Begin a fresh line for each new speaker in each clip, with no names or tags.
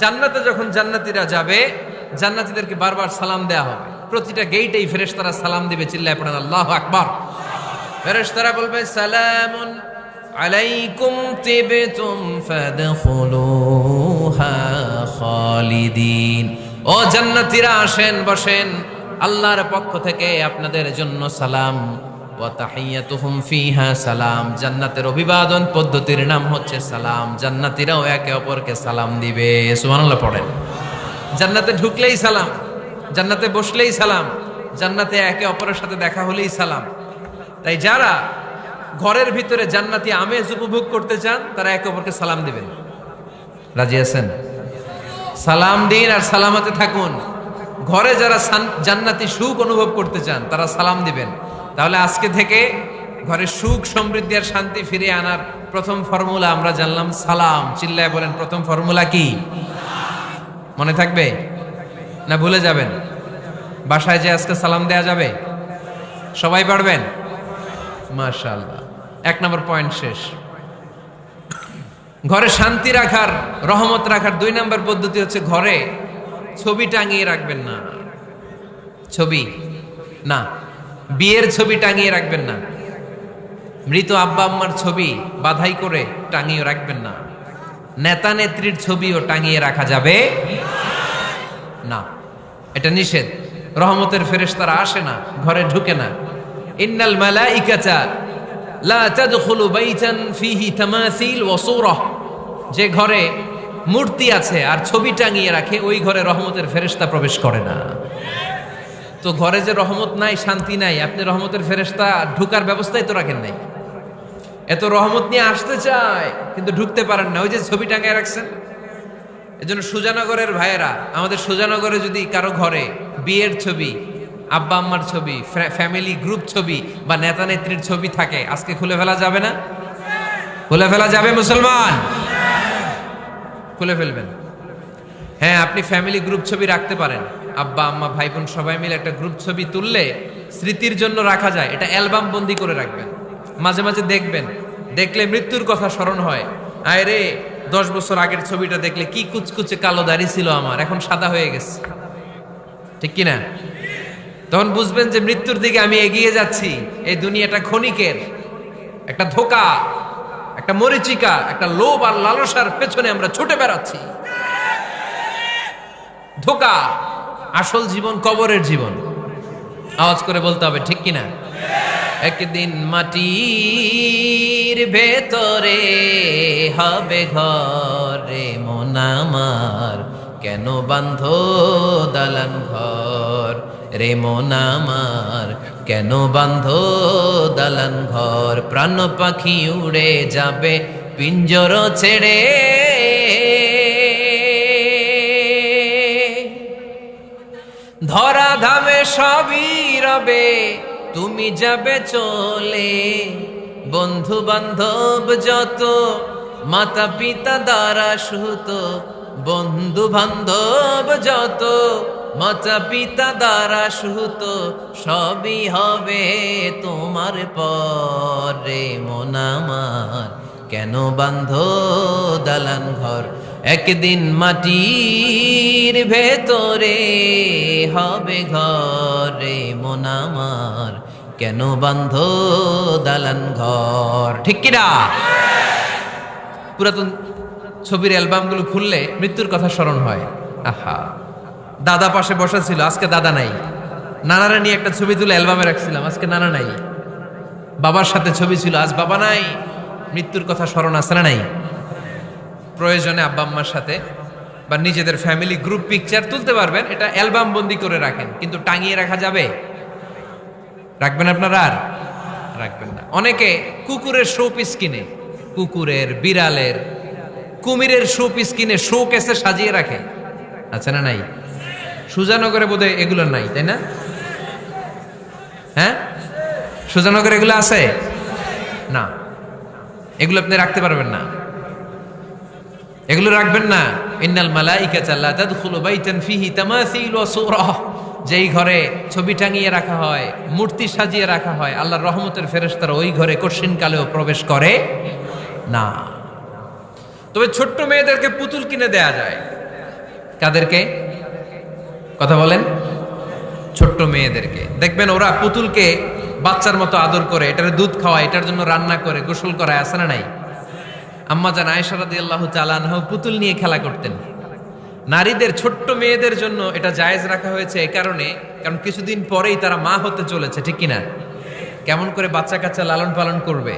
জান্নাতে যখন জান্নাতীরা যাবে, জান্নাতীদেরকে বারবার সালাম দেয়া হবে। প্রতিটা গেইটেই ফেরেশতারা সালাম দিবে, চিল্লায় পড়েন, আল্লাহ আকবার। ফেরেশতারা বলবে, সালামুন আলাইকুম তিবতুম ফাদখুলুহা খালিদিন। ও জান্নাতীরা, আসেন, বসেন। আল্লাহর পক্ষ থেকে আপনাদের জন্য সালাম। ফিহা সালাম। জান্নাতের অভিবাদন পদ্ধতির নাম হচ্ছে সালাম। জান্নাতীরাও একে অপরকে সালাম দিবে। সুবহানাল্লাহ পড়েন। জান্নাতে ঢুকলেই সালাম, জান্নাতে বসলেই সালাম, জান্নাতে একে অপরের সাথে দেখা হলেই সালাম। তাই যারা ঘরের ভিতরে জান্নাতি আমেজ উপভোগ করতে চান, তারা একে অপরকে সালাম দিবেন। রাজি আছেন? সালাম দিন আর সালামাতে থাকুন। ঘরে যারা জান্নাতি সুখ অনুভব করতে চান, তারা সালাম দিবেন। তাহলে আজকে থেকে ঘরে সুখ সমৃদ্ধি আর শান্তি ফিরিয়ে আনার প্রথম ফর্মুলা আমরা জানলাম সালাম। চিল্লায় বলেন, প্রথম ফর্মুলা কি? মনে থাকবে? না ভুলে যাবেন? বাসায় যে আজকে সালাম দেয়া যাবে? সবাই পারবেন? মাশাআল্লাহ। এক নম্বর পয়েন্ট শেষ। ঘরে শান্তি রাখার, রহমত রাখার দুই নম্বর পদ্ধতি হচ্ছে ঘরে ছবি টাঙিয়ে রাখবেন না। ছবি? না। বিয়ের ছবি টাঙিয়ে রাখবেন না। মৃত আব্বা আম্মার ছবি বাধাই করে টাঙিয়ে রাখবেন না। নেতা নেত্রীর ছবিও টাঙিয়ে রাখা যাবে না। এটা নিষেধ। রহমতের ফেরেশতারা আসে না, ঘরে ঢুকে না। ইন্নাল মালাইকাতা লা তাদখুলু বাইতান ফিহি তামাসিল ওয়া সূরাহ। যে ঘরে মূর্তি আছে আর ছবি টাঙিয়ে রাখে, ওই ঘরে রহমতের ফেরেশতা প্রবেশ করে না। তো ঘরে যে রহমত নাই, শান্তি নাই, আপনি রহমতের ফেরেশতা, ঢুকার ব্যবস্থাই তো রাখেন নাই। এত রহমত নিয়ে আসতে চায়, কিন্তু ঢুকতে পারেন না। ওই যে ছবি টাঙিয়ে রাখছেন। এজন্য সুজানগরের ভাইয়েরা, আমাদের সুজানগরে যদি কারও ঘরে বিয়ের ছবি, আব্বা আম্মার ছবি ফ্যামিলি গ্রুপ ছবি বা নেতা নেত্রীর ছবি থাকে, আজকে খুলে ফেলা যাবে না? খুলে ফেলা যাবে মুসলমান? খুলে ফেলবেন। হ্যাঁ আপনি ফ্যামিলি গ্রুপ ছবি রাখতে পারেন। আব্বা, আম্মা ভাই বোন সবাই মিলে একটা গ্রুপ ছবি তুললে স্মৃতির জন্য রাখা যায়। এটা অ্যালবাম বন্দি করে রাখবেন। মাঝে মাঝে দেখবেন। দেখলে মৃত্যুর কথা স্মরণ হয়। আয় রে, দশ বছর আগের ছবিটা দেখলে কি কুচকুচে কালো দাড়ি ছিল আমার। এখন সাদা হয়ে গেছে। ঠিক কি না তখন বুঝবেন যে মৃত্যুর দিকে আমি এগিয়ে যাচ্ছি। এই দুনিয়াটা ক্ষণিকের। একটা ধোকা, একটা মরিচিকা, একটা লোভ আর লালসার পেছনে আমরা ছুটে বেড়াচ্ছি। ধোকা। আসল জীবন কবরের জীবন। আওয়াজ করে বলতে হবে, ঠিক কিনা? একদিন মাটির ভেতরে হবে ঘরে মোনামার কেন বান্ধ দালান ঘর? রে মোনামার কেন বান্ধ দালান ঘর? প্রাণ পাখি উড়ে যাবে, পিঞ্জর ছেড়ে ধরা ধামে সবই রবে, তুমি যাবে চলে। বন্ধু বান্ধব যত মাতা পিতা দ্বারা সুত বন্ধু বান্ধব যত মাতা পিতা দ্বারা সুত সবই হবে তোমার পরে মনামার কেন বান্ধ দালান ঘর? একদিন মাটির ভেতরে হবে ঘরে মোনামার কেন বান্ধ দালান ঘর? ঠিক কিনা? পুরাতন ছবির অ্যালবামগুলো খুললে মৃত্যুর কথা স্মরণ হয়। আহা। দাদা পাশে বসা ছিল, আজকে দাদা নাই। নানারা নিয়ে একটা ছবি তুলে অ্যালবামে রাখছিলাম, আজকে নানা নাই। বাবার সাথে ছবি ছিল, আজ বাবা নাই। মৃত্যুর কথা স্মরণ আছে না নাই? প্রয়োজনে আব্বা আম্মার সাথে বা নিজেদের ফ্যামিলি গ্রুপ পিকচার তুলতে পারবেন। এটা অ্যালবাম বন্দি করে রাখেন, কিন্তু টাঙিয়ে রাখা যাবে? রাখবেন আপনারা আর? রাখবেন না। অনেকে কুকুরের শো পিস কিনে, কুকুরের, বিড়ালের, কুমিরের শো পিস কিনে শো কেসে সাজিয়ে রাখে। আছে না নাই? সুজানগরে বোধহয় এগুলো নাই, তাই না? হ্যাঁ? সুজানগরে এগুলো আছে? না। এগুলো আপনি রাখতে পারবেন না। এগুলো রাখবেন না। ইন্নাল মালাইকাতা লা তাদখুলু বাইতান ফিহি তামাসিল ওয়া সূরাহ যেই ঘরে ছবি টাঙিয়ে রাখা হয়, মূর্তি সাজিয়ে রাখা হয়, আল্লাহর রহমতের ফেরেশতারা ওই ঘরে কঠিন কালেও প্রবেশ করে না। তবে ছোট্ট মেয়েদেরকে পুতুল কিনে দেয়া যায়। কাদেরকে? কথা বলেন। ছোট্ট মেয়েদেরকে। দেখবেন ওরা পুতুলকে বাচ্চার মতো আদর করে, এটার দুধ খাওয়ায় এটার জন্য রান্না করে, গোসল করায় আসে না নাই? আম্মা জান আয়সারাদি আল্লাহ চালানহ পুতুল নিয়ে খেলা করতেন। নারীদের, ছোট্ট মেয়েদের জন্য এটা জায়েজ রাখা হয়েছে এই কারণে, কারণ কিছুদিন পরেই তারা মা হতে চলেছে, ঠিক কিনা? কেমন করে বাচ্চা কাচ্চা লালন পালন করবে,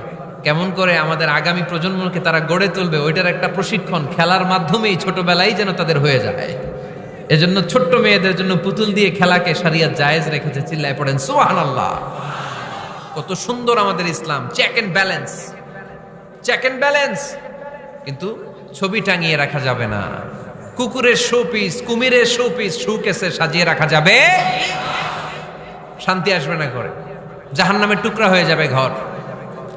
কেমন করে আমাদের আগামী প্রজন্মকে তারা গড়ে তুলবে, ওইটার একটা প্রশিক্ষণ, খেলার মাধ্যমেই ছোটবেলায় যেন তাদের হয়ে যায়। এজন্য ছোট্ট মেয়েদের জন্য পুতুল দিয়ে খেলাকে সারিয়া জায়েজ রেখেছে, চিল্লায় পড়েন সুহান আল্লাহ কত সুন্দর আমাদের Islam. Check and balance check and balance কিন্তু ছবি টাঙিয়ে রাখা যাবে না। কুকুরের শো পিস কুমিরের শো পিস শু কেসে সাজিয়ে রাখা যাবে। শান্তি আসবে না ঘরে। জাহান নামের টুকরা হয়ে যাবে ঘর।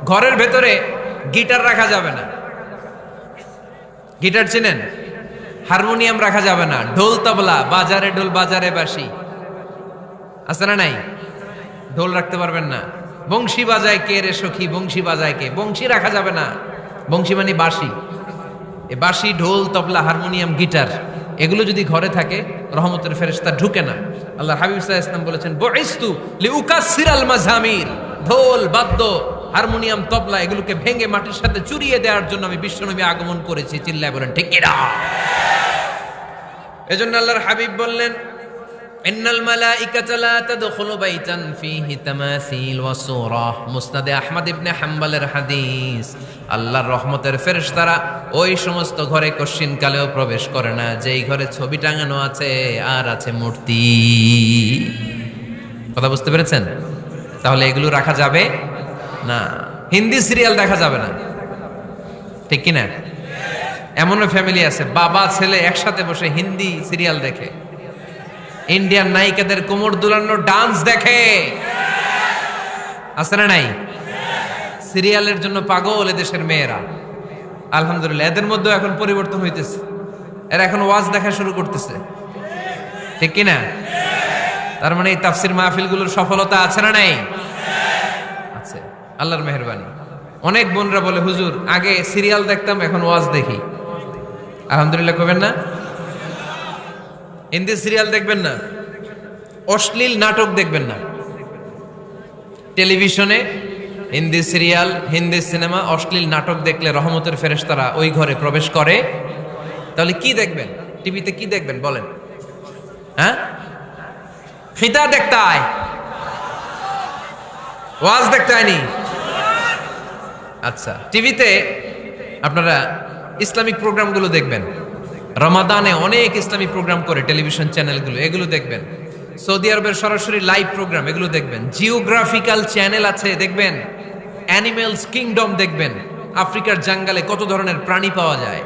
ঘরের ভেতরে গিটার রাখা যাবে না। গিটার চেনেন? হারমোনিয়াম রাখা যাবে না। ঢোল তবলা, বাজারে ঢোল বাজারে বাসি আছে না নাই? ঢোল রাখতে পারবেন না। বংশী বাজায় কে রে সখী, বংশী বাজায় কে? বংশী রাখা যাবে না। বংশী মানে বাঁশি। এ বাঁশি, ঢোল, তবলা, হারমোনিয়াম, গিটার, এগুলো যদি ঘরে থাকে, রহমতের ফেরেশতা ঢুকে না। আল্লাহ হাবিব ইসলাম বলেছেন, বইস্তু লিউকাসির আল মাজামির ঢোল, বাদ্য, হারমোনিয়াম, তবলা, এগুলোকে ভেঙে মাটির সাথে চুরিয়ে দেওয়ার জন্য আমি বিশ্বনবী আগমন করেছি। চিল্লায় বলেন, ঠিক এজন্য আল্লাহর হাবিব বললেন ইন্নাল মালাইকাতা লা তাদখুলু বাইতান ফীহি তামাসিল ওয়া হাদিস। আল্লাহর রহমতের ওই সমস্ত ঘরে কালেও প্রবেশ করে না। যেই ঘরে ছবি টাঙানো আছে, আর আছে মূর্তি। কথা বুঝতে পেরেছেন? তাহলে এগুলো রাখা যাবে না। হিন্দি সিরিয়াল দেখা যাবে না। ঠিক কি না এমনও ফ্যামিলি আছে, বাবা, ছেলে একসাথে বসে হিন্দি সিরিয়াল দেখে। ইন্ডিয়ান নায়িকাদের কোমর দুলানোর ডান্স দেখে। আছে না নাই? সিরিয়ালের জন্য পাগল এদেশের মেয়েরা। আলহামদুলিল্লাহ, এদের মধ্যেও এখন পরিবর্তন হইতেছে। এরা এখন ওয়াজ দেখা শুরু করতেছে। ঠিক কিনা তার মানে এই তাফসির মাহফিলগুলোর সফলতা আছে না নাই? আছে। আল্লাহর মেহরবানি। অনেক বোনরা বলে, হুজুর, আগে সিরিয়াল দেখতাম, এখন ওয়াজ দেখি। আলহামদুলিল্লাহ কবেন না? হিন্দি সিরিয়াল দেখবেন না, অশ্লীল নাটক দেখবেন না। টেলিভিশনে হিন্দি সিরিয়াল, হিন্দি সিনেমা, অশ্লীল নাটক দেখলে রহমতের ফেরেশতারা ওই ঘরে প্রবেশ করে। তাহলে কি দেখবেন? টিভিতে কি দেখবেন বলেন? হ্যাঁ? ফিতা দেখতে আয়। ওয়াজ দেখতে আয়নি। আচ্ছা টিভিতে আপনারা ইসলামিক প্রোগ্রামগুলো দেখবেন। রমাদানে অনেক ইসলামী প্রোগ্রাম করে টেলিভিশন চ্যানেলগুলো, এগুলো দেখবেন। সৌদি আরবের সরাসরি লাইভ প্রোগ্রাম, এগুলো দেখবেন। জিওগ্রাফিক্যাল চ্যানেল আছে, দেখবেন। অ্যানিমেলস কিংডম দেখবেন। আফ্রিকার জাঙ্গালে কত ধরনের প্রাণী পাওয়া যায়।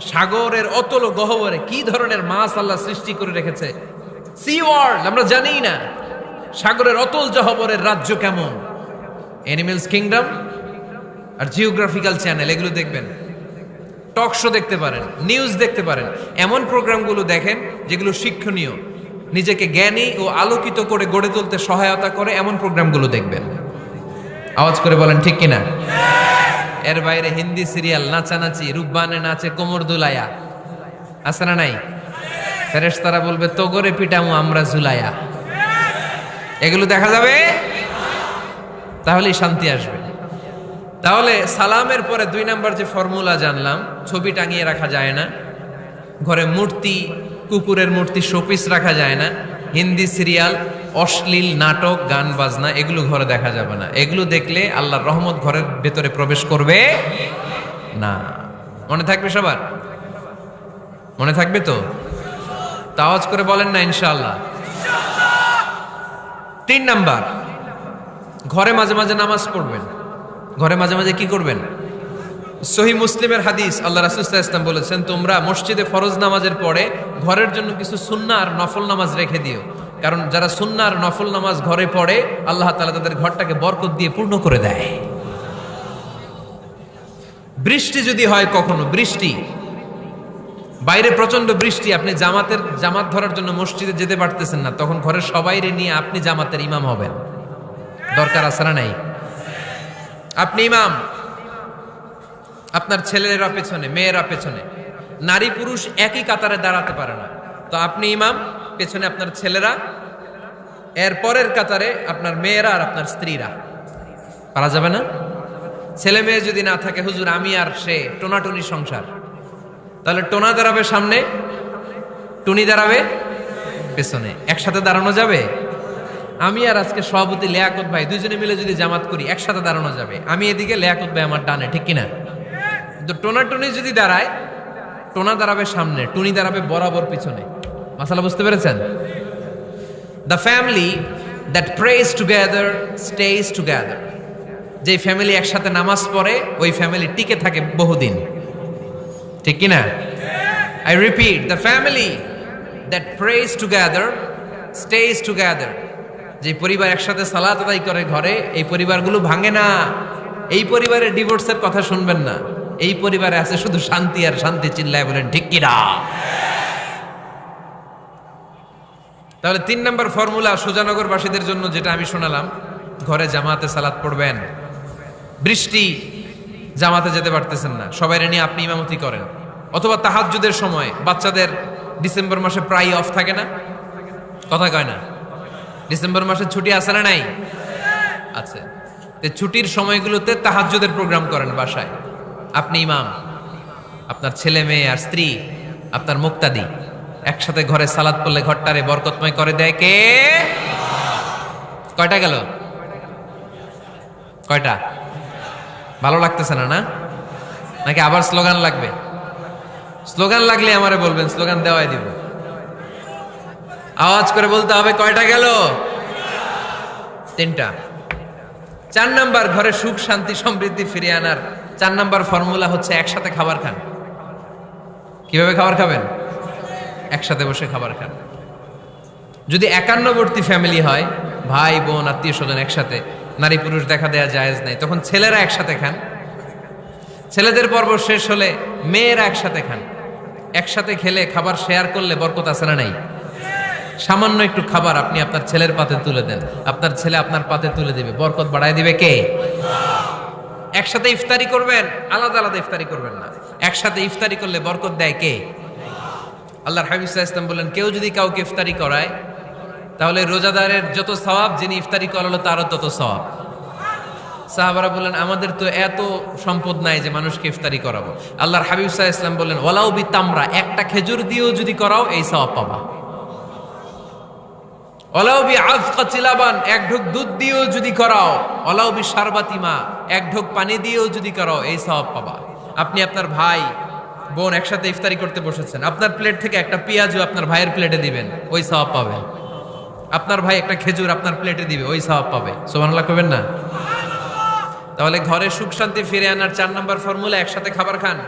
সাগরের অতল গহবরে কি ধরনের মাছ আল্লাহ সৃষ্টি করে রেখেছে। সি ওয়ার্ল্ড আমরা জানিই না। সাগরের অতল জহবরের রাজ্য কেমন। অ্যানিমেলস কিংডম আর জিওগ্রাফিক্যাল চ্যানেল, এগুলো দেখবেন। টক শো দেখতে পারেন নিউজ দেখতে পারেন। এমন প্রোগ্রামগুলো দেখেন যেগুলো শিক্ষণীয়। নিজেকে জ্ঞানী ও আলোকিত করে গড়ে তুলতে সহায়তা করে এমন প্রোগ্রামগুলো দেখবেন। আওয়াজ করে বলেন, ঠিক কিনা? এর বাইরে হিন্দি সিরিয়াল নাচানাচি রূপবানে নাচে কোমর দুলায়া। আছে না নাই? ফেরেশ তারা বলবে, তোগরে পিটামু, আমরা ঝুলায়া। এগুলো দেখা যাবে? তাহলেই শান্তি আসবে। তাহলে সালামের পরে দুই নাম্বার যে ফর্মুলা জানলাম, ছবি টাঙিয়ে রাখা যায় না, ঘরে মূর্তি, কুকুরের মূর্তি, শোপিস রাখা যায় না, হিন্দি সিরিয়াল, অশ্লীল নাটক, গান, বাজনা, এগুলো ঘরে দেখা যাবে না। এগুলো দেখলে আল্লাহর রহমত ঘরের ভেতরে প্রবেশ করবে না। মনে থাকবে সবার? মনে থাকবে তো? তাওয়াজ করে বলেন না, ইনশাআল্লাহ। তিন নাম্বার, ঘরে মাঝে মাঝে নামাজ পড়বেন। ঘরে মাঝে মাঝে কি করবেন? সহি মুসলিমের হাদিস আল্লাহ রাসুল্লাহ ইসলাম বলেছেন, তোমরা মসজিদে ফরজ নামাজের পরে ঘরের জন্য কিছু সুন্না আর নফল নামাজ রেখে দিও। কারণ যারা সুন্না আর নফল নামাজ ঘরে পড়ে, আল্লাহ তালা তাদের ঘরটাকে বরকত দিয়ে পূর্ণ করে দেয়। বৃষ্টি যদি হয় কখনো, বৃষ্টি। বাইরে প্রচণ্ড বৃষ্টি, আপনি জামাতের, জামাত ধরার জন্য মসজিদে যেতে পারতেছেন না, তখন ঘরের সবাইরে নিয়ে আপনি জামাতের ইমাম হবেন। দরকার না নাই? আপনি ইমাম। আপনার ছেলেরা পেছনে, মেয়েরা পেছনে। নারী পুরুষ একই কাতারে দাঁড়াতে পারে না। তো আপনি ইমাম, পেছনে আপনার ছেলেরা, এর পরের কাতারে আপনার মেয়েরা আর আপনার স্ত্রীরা। পারা যাবে না? ছেলে মেয়ে যদি না থাকে, হুজুর, আমি আর সে, টোনাটুনি সংসার। তাহলে টোনা দাঁড়াবে সামনে, টুনি দাঁড়াবে পেছনে। একসাথে দাঁড়ানো যাবে? আমি আর আজকে সভাপতি লেয়াকত ভাই দুজনে মিলে যদি জামাত করি, একসাথে দাঁড়ানো যাবে। আমি এদিকে লেয়াকত ভাই আমার ডানে, ঠিক কিনা? কিন্তু টোনা টুনি যদি দাঁড়ায়, টোনা দাঁড়াবে সামনে, টুনি দাঁড়াবে বরাবর পিছনে। মাসালা বুঝতে পেরেছেন? The family that prays together stays together যে ফ্যামিলি একসাথে নামাজ পড়ে, ওই ফ্যামিলি টিকে থাকে বহুদিন। ঠিক কিনা? I repeat the family that prays together stays together যে পরিবার একসাথে সালাত আদায় করে ঘরে, এই পরিবারগুলো ভাঙে না। এই পরিবারের ডিভোর্সের কথা শুনবেন না। এই পরিবারে আছে শুধু শান্তি আর শান্তি চিল্লায় বলেন, ঠিক কিনা তাহলে তিন নম্বর ফর্মুলা সুজানগরবাসীদের জন্য যেটা আমি শোনালাম, ঘরে জামাতে সালাত পড়বেন। বৃষ্টি, জামাতে যেতে পারতেছেন না। সবাই নিয়ে আপনি ইমামতি করেন। অথবা তাহাজ্জুদের সময়, বাচ্চাদের ডিসেম্বর মাসে প্রায় অফ থাকে না? কথা কয় না? ডিসেম্বর মাসে ছুটি আছে না নাই? আছে। ছুটির সময়গুলোতে তাহাজ্জুদের প্রোগ্রাম করেন বাসায়। আপনি ইমাম, আপনার ছেলে মেয়ে আর স্ত্রী, আপনার মুক্তাদি, একসাথে ঘরে সালাদ পড়লে ঘরটারে বরকতময় করে দেয় কে? কয়টা গেল? কয়টা? ভালো লাগতেছে না না? নাকি আবার স্লোগান লাগবে? স্লোগান লাগলে আমারে বলবেন, স্লোগান দেওয়াই দিব। আওয়াজ করে বলতে হবে, কয়টা গেল? তিনটা। চার নাম্বার ঘরে সুখ, শান্তি, সমৃদ্ধি ফিরিয়ে আনার চার নাম্বার ফর্মুলা হচ্ছে একসাথে খাবার খান। কীভাবে খাবার খাবেন? একসাথে বসে খাবার খান। যদি একান্নবর্তী ফ্যামিলি হয়, ভাই, বোন, আত্মীয় স্বজন একসাথে, নারী পুরুষ দেখা দেয়া জায়েজ নাই, তখন ছেলেরা একসাথে খান। ছেলেদের পর্ব শেষ হলে মেয়েরা একসাথে খান। একসাথে খেলে খাবার শেয়ার করলে বরকত আছে না নাই? সামান্য একটু খাবার আপনি আপনার ছেলের পাতে তুলে দেন। আপনার ছেলে আপনার পাতে তুলে দিবে। বরকত বাড়ায় দিবে কে? একসাথে ইফতারি করবেন, আলাদা আলাদা ইফতারি করবেন না। একসাথে ইফতারি করলে বরকত দেয় কে? আল্লাহর সাহা ইসলাম বললেন কেউ যদি কাউকে ইফতারি করায়, তাহলে রোজাদারের যত সওয়াব যিনি ইফতারি করালো তারও তত সওয়াব। সাহাবারা বললেন, আমাদের তো এত সম্পদ নাই যে মানুষকে ইফতারি করাবো। আল্লাহর হাবিব সাহা ইসলাম বললেন ওলাউ বি তামরা একটা খেজুর দিয়েও যদি করাও, এই সওয়াব পাবা। অলাউবি আফকা চিলাবান, এক ঢোক দুধ দিয়েও যদি করাও। অলাউবি সারবাতিমা এক ঢোক পানি দিয়েও যদি করাও, এই সওয়াব পাবা। আপনি আপনার ভাই, বোন একসাথে ইফতারি করতে বসেছেন। আপনার প্লেট থেকে একটা পেঁয়াজও আপনার ভাইয়ের প্লেটে দিবেন, ওই সওয়াব পাবেন। আপনার ভাই একটা খেজুর আপনার প্লেটে দিবে, ওই সওয়াব পাবে। সোমানাল্লাহ করবেন না? তাহলে ঘরে সুখ শান্তি ফিরে আনার চার নম্বর ফর্মুলা একসাথে খাবার খান।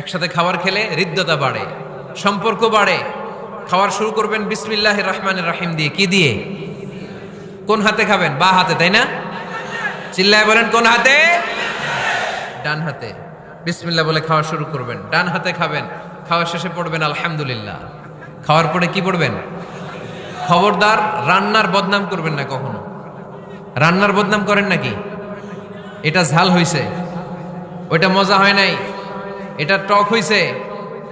একসাথে খাবার খেলে হৃদ্যতা বাড়ে, সম্পর্ক বাড়ে। খাবার শুরু করবেন বিসমিল্লাহ রহমান রাহিম দিয়ে। কি দিয়ে? কোন হাতে খাবেন? বা হাতে, তাই না? চিল্লায় বলেন, কোন হাতে? ডান হাতে। বিসমিল্লাহ বলে খাওয়া শুরু করবেন। ডান হাতে খাবেন। খাওয়া শেষে পড়বেন, আলহামদুলিল্লাহ। খাওয়ার পরে কি পড়বেন? খবরদার, রান্নার বদনাম করবেন না কখনো। রান্নার বদনাম করেন নাকি? এটা ঝাল হইছে। ওইটা মজা হয় নাই। এটা টক হইছে।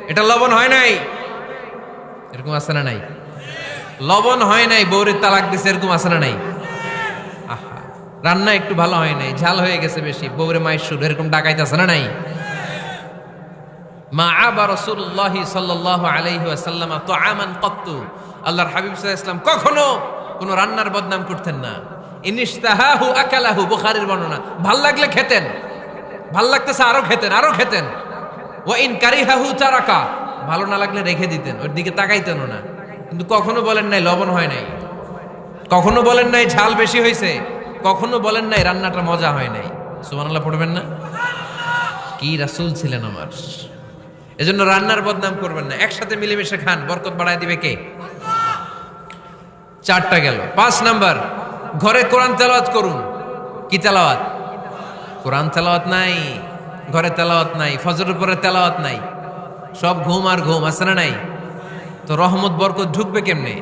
এটা লবণ হয় নাই। এরকম আছে না নাই? লবণ হয় নাই বৌরের তালাক দিছে, এরকম আছে না নাই? রান্না একটু ভালো হয় নাই, ঝাল হয়ে গেছে বেশি বৌরে মায়ের সুর এরকম ডাকাইতে আছে না নাই? মা আবা রসুল্লাহি সাল্লাল্লাহু আলাইহি ওয়াসাল্লাম তো আমান কত্তু। আল্লাহর হাবিব ইসলাম কখনো কোনো রান্নার বদনাম করতেন না। ইনিশতাহাহু আকালাহু, বুখারীর বর্ণনা। ভালো লাগলে খেতেন। ভালো লাগতেছে আরও খেতেন আরও খেতেন। ওয়া ইন কারিহাহু তারাকা। ভালো না লাগলে রেখে দিতেন, ওর দিকে তাকাইতেন না। কিন্তু কখনো বলেন নাই, লবণ হয় নাই। কখনো বলেন নাই, ঝাল বেশি হয়েছে কখনো বলেন নাই, রান্নাটা মজা হয় নাই। সুবহানাল্লাহ, পড়বেন না? কি রাসূল ছিলেন আমার। এজন্য রান্নার বদনাম করবেন না। একসাথে মিলেমিশে খান। বরকত বাড়ায় দিবে কে? চারটা গেল। পাঁচ নাম্বার, ঘরে কোরআন তেলাওয়াত করুন। কি তেলাওয়াত? কোরআন তেলাওয়াত নাই, ঘরে তেলাওয়াত নাই, ফজরের পরে তেলাওয়াত নাই। সব ঘুম আর ঘুম, আছে না নাই? তো রহমত, বরকত ঢুকবে কেমনে?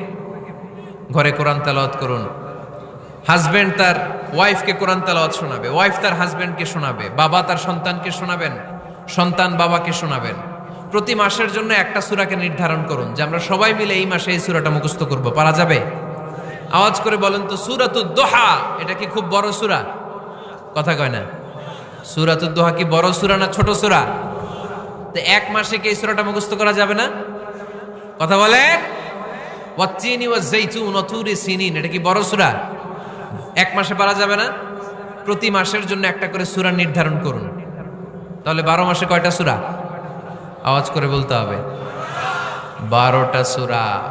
ঘরে কোরআন তেলাওয়াত করুন। হাজবেন্ড তার ওয়াইফকে কোরআন তেলাওয়াত শোনাবে। ওয়াইফ তার হাজবেন্ডকে শোনাবে। বাবা তার সন্তানকে শোনাবেন। সন্তান বাবাকে শোনাবেন। প্রতি মাসের জন্য একটা সূরাকে নির্ধারণ করুন, যে আমরা সবাই মিলে এই মাসে এই সূরাটা মুখস্থ করব। পারা যাবে? আওয়াজ করে বলেন তো, সূরাতুদ দোহা, এটা কি খুব বড় সূরা? কথা কয় না। সূরাতুদ দোহা কি বড় সূরা না ছোট সূরা? তো এক মাসে কি সুরাটা মুখস্থ করা যাবে না? কথা বলে? ওয়াচ্চিনি ওয়া জাইতুন তুরি সিনিন। এটা কি বড় সূরা? এক মাসে পারা যাবে না? প্রতি মাসের জন্য একটা করে সূরা নির্ধারণ করুন। তাহলে বারো মাসে কয়টা সূরা? আওয়াজ করে বলতে হবে। বারোটা সূরা।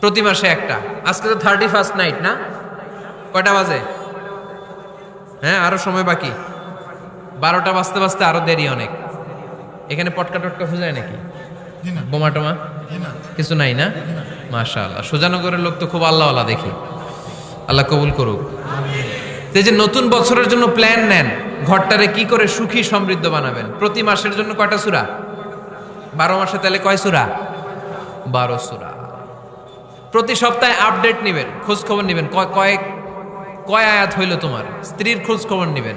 প্রতি মাসে একটা। আজকে তো থার্টি ফার্স্ট নাইট না? কয়টা বাজে? হ্যাঁ আরও সময় বাকি। বারোটা বাজতে বাজতে আরও দেরি অনেক। এখানে পটকা টটকা ফুজায় নাকি? বোমা টোমা? কিছু নাই না? মাশা আল্লাহ সুজানগরের লোক তো খুব আল্লাহওয়ালা দেখি। আল্লাহ কবুল করুক। এই যে নতুন বছরের জন্য প্ল্যান নেন ঘরটারে কি করে সুখী সমৃদ্ধ বানাবেন? প্রতি মাসের জন্য কয়টা সুরা? বারো মাসে তাহলে কয় সুরা? বারো সুরা। প্রতি সপ্তাহে আপডেট নেবেন খোঁজ খবর নেবেন। কয় কয়েক কয় আয়াত হইল তোমার? স্ত্রীর খোঁজ খবর নেবেন।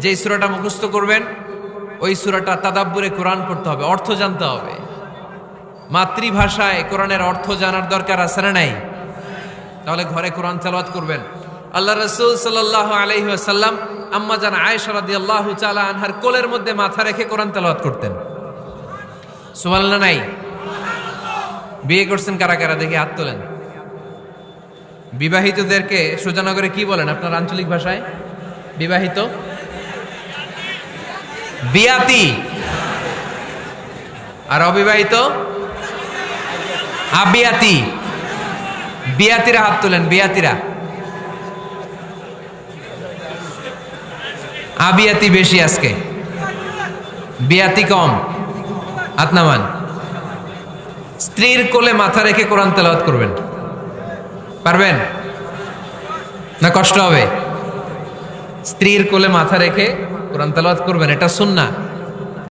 যেই সুরাটা মুখস্থ করবেন, ওই সুরাটা তাদাব্বুরে কোরআন করতে হবে, অর্থ জানতে হবে। মাতৃভাষায় কোরআনের অর্থ জানার দরকার আছে না নাই? তাহলে ঘরে কোরআন তেলাওয়াত করবেন। আল্লাহ রসুল সাল্লাহ আলহি আসাল্লাম আম্মা জান আয়েশা রাদিয়াল্লাহু তাআলা আনহার কোলের মধ্যে মাথা রেখে কোরআন তেলাওয়াত করতেন। সুবহানাল্লাহ নাই? বিয়ে করছেন কারা কারা? দেখে হাত তোলেন। বিবাহিতদেরকে সুজানগরে কি বলেন আপনার আঞ্চলিক ভাষায়? বিবাহিত? বিয়াতি। আর অবিবাহিত? আবিয়াতি বিয়াতিরা হাত তোলেন, বিয়াতিরা। আবিয়াতি বেশি আজকে। বিয়াতি কম। হাত নামান। স্ত্রীর কোলে মাথা রেখে কোরআন তেলাওয়াত করবেন। পারবেন? না কষ্ট হবে? স্ত্রীর কোলে মাথা রেখে কোরআন তালাবাদ করবেন এটা সুন্না